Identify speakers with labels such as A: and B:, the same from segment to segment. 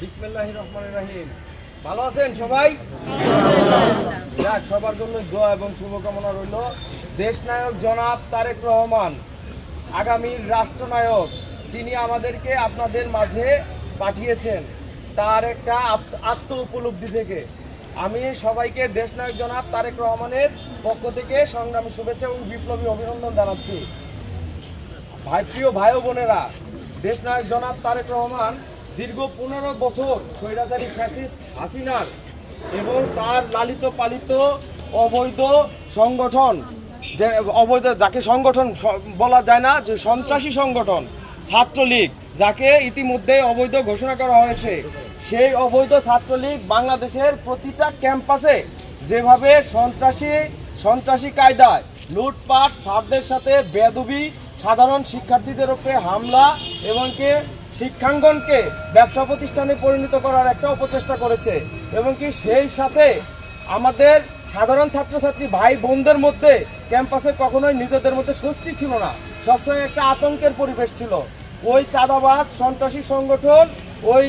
A: বিসমিল্লাহ রহমান রাহিম। ভালো আছেন সবাই? যাক সবার জন্য দোয়া এবং শুভকামনা রইল। দেশনায়ক জনাব তারেক রহমান আগামীর রাষ্ট্রনায়ক তিনি আমাদেরকে আপনাদের মাঝে পাঠিয়েছেন তার একটা আত্ম- উপলব্ধি থেকে। আমি সবাইকে দেশনায়ক জনাব তারেক রহমানের পক্ষ থেকে সংগ্রামী শুভেচ্ছা এবং বিপ্লবী অভিনন্দন জানাচ্ছি। ভাই প্রিয় ভাই বোনেরা দেশনায়ক জনাব তারেক রহমান দীর্ঘ পনেরো বছর স্বৈরাচারী ফ্যাসিস্ট হাসিনার এবং তার লালিত পালিত অবৈধ সংগঠন, যে অবৈধ যাকে সংগঠন বলা যায় না, যে সন্ত্রাসী সংগঠন, ছাত্রলীগ, যাকে ইতিমধ্যে অবৈধ ঘোষণা করা হয়েছে। সেই অবৈধ ছাত্রলীগ বাংলাদেশের প্রতিটা ক্যাম্পাসে যেভাবে সন্ত্রাসী সন্ত্রাসী কায়দায় লুটপাট ছাত্রদের সাথে বেদবি সাধারণ শিক্ষার্থীদের উপরে হামলা, এবং কি শিক্ষাঙ্গনকে ব্যবসা প্রতিষ্ঠানে পরিণত করার একটা অপচেষ্টা করেছে। এবং কি সেই সাথে আমাদের সাধারণ ছাত্রছাত্রী ভাই বোনদের মধ্যে ক্যাম্পাসে কখনোই নিজেদের মধ্যে স্বস্তি ছিল না। সবসময় একটা আতঙ্কের পরিবেশ ছিল। ওই চাঁদাবাজ, সন্ত্রাসী সংগঠন, ওই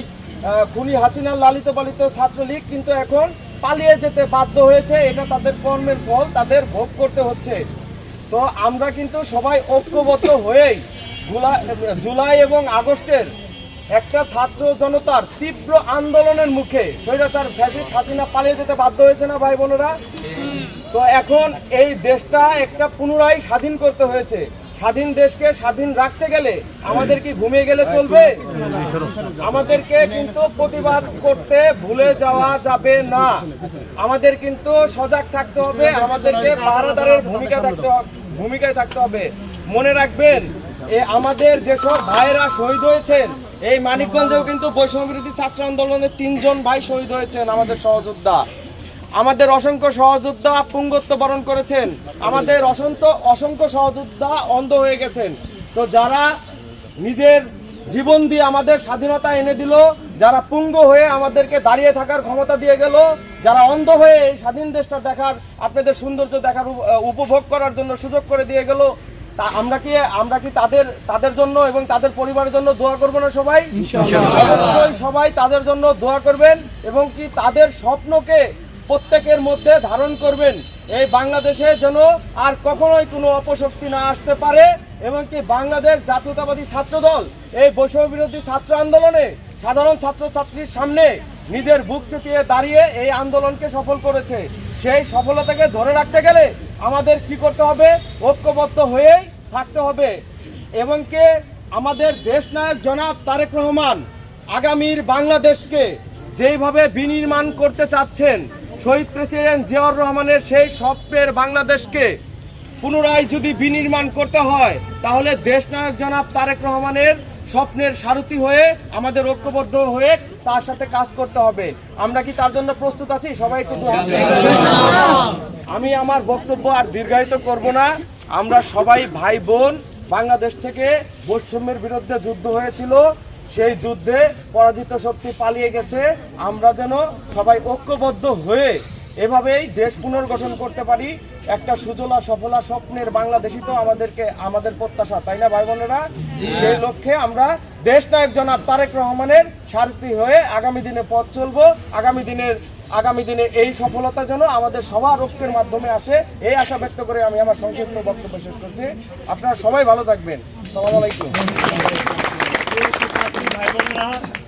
A: খুনি হাসিনার লালিত পালিত ছাত্রলীগ কিন্তু এখন পালিয়ে যেতে বাধ্য হয়েছে। এটা তাদের কর্মের ফল, তাদের ভোগ করতে হচ্ছে। তো আমরা কিন্তু সবাই ঐক্যবদ্ধ হয়েই জুলাই এবং আগস্টের একটা ছাত্র জনতার তীব্র আন্দোলনের মুখে স্বৈরাচার ফ্যাসিস্ট হাসিনা পালিয়ে যেতে বাধ্য হয়েছে না ভাই বোনেরা? তো এখন এই দেশটা একটা পুনরায় স্বাধীন করতে হয়েছে। স্বাধীন দেশকে স্বাধীন রাখতে গেলে আমাদের কি ঘুমিয়ে গেলে চলবে? আমাদেরকে কিন্তু প্রতিবাদ করতে ভুলে যাওয়া যাবে না। আমাদের কিন্তু সজাগ থাকতে হবে, আমাদেরকে পাহারাদারের ভূমিকা থাকতে ভূমিকায় থাকতে হবে। মনে রাখবেন আমাদের যেসব ভাইরা শহীদ হয়েছেন, এই মানিকগঞ্জেও কিন্তু বৈষম্য বিরোধী ছাত্র আন্দোলনে তিনজন ভাই শহীদ হয়েছেন আমাদের সহযোদ্ধা। আমাদের অসংখ্য সহযোদ্ধা পুঙ্গত্ব বরণ করেছেন। আমাদের অসংখ্য অসংখ্য সহযোদ্ধা অন্ধ হয়ে গেছেন। তো যারা নিজের জীবন দিয়ে আমাদের স্বাধীনতা এনে দিল, যারা পুঙ্গ হয়ে আমাদেরকে দাঁড়িয়ে থাকার ক্ষমতা দিয়ে গেল, যারা অন্ধ হয়ে এই স্বাধীন দেশটা দেখার, আপনাদের সৌন্দর্য দেখার উপভোগ করার জন্য সুযোগ করে দিয়ে গেল তা আমরা কি আমরা কি তাদের তাদের জন্য এবং তাদের পরিবারের জন্য দোয়া করব না সবাই? অবশ্যই সবাই তাদের জন্য দোয়া করবেন এবং কি তাদের স্বপ্নকে প্রত্যেকের মধ্যে ধারণ করবেন। এই বাংলাদেশে যেন আর কখনোই কোনো অপশক্তি না আসতে পারে এবং কি বাংলাদেশ জাতীয়তাবাদী ছাত্র দল এই বৈষম্য বিরোধী ছাত্র আন্দোলনে সাধারণ ছাত্রছাত্রীর সামনে নিজের বুক চেপিয়ে দাঁড়িয়ে এই আন্দোলনকে সফল করেছে। সেই সফলতাকে ধরে রাখতে গেলে আমাদের কি করতে হবে? ঐক্যবদ্ধ হয়েই থাকতে হবে। এবং কে? আমাদের দেশ নায়ক জনাব তারেক রহমান আগামীর বাংলাদেশকে যেইভাবে বিনির্মাণ করতে চাচ্ছেন, শহীদ প্রেসিডেন্ট জিয়াউর রহমানের সেই স্বপ্নের বাংলাদেশকে পুনরায় যদি বিনির্মাণ করতে হয়, তাহলে দেশনায়ক জনাব তারেক রহমানের স্বপ্নের সারথি হয়ে আমাদের ঐক্যবদ্ধ হয়ে তার সাথে কাজ করতে হবে। আমরা কি তার জন্য প্রস্তুত আছি? সবাই একটু আমি আমার বক্তব্য আর দীর্ঘায়িত করব না। আমরা সবাই ভাই বোন বাংলাদেশ থেকে বৈষম্যের বিরুদ্ধে যুদ্ধ হয়েছিল। সেই যুদ্ধে পরাজিত শক্তি পালিয়ে গেছে। আমরা যেন সবাই ঐক্যবদ্ধ হয়ে এভাবেই দেশ পুনর্গঠন করতে পারি। একটা সুজলা সফলা স্বপ্নের বাংলাদেশই তো আমাদেরকে আমাদের প্রত্যাশা তাই না ভাই বোনেরা? সেই লক্ষ্যে আমরা দেশ নায়ক জনাব তারেক রহমানের সারথি হয়ে আগামী দিনে পথ চলবো। আগামী দিনের আগামী দিনে এই সফলতা যেন আমাদের সবার ঐক্যের মাধ্যমে আসে এই আশা ব্যক্ত করে আমি আমার সংক্ষিপ্ত বক্তব্য শেষ করছি। আপনারা সবাই ভালো থাকবেন। সালাম আলাইকুম।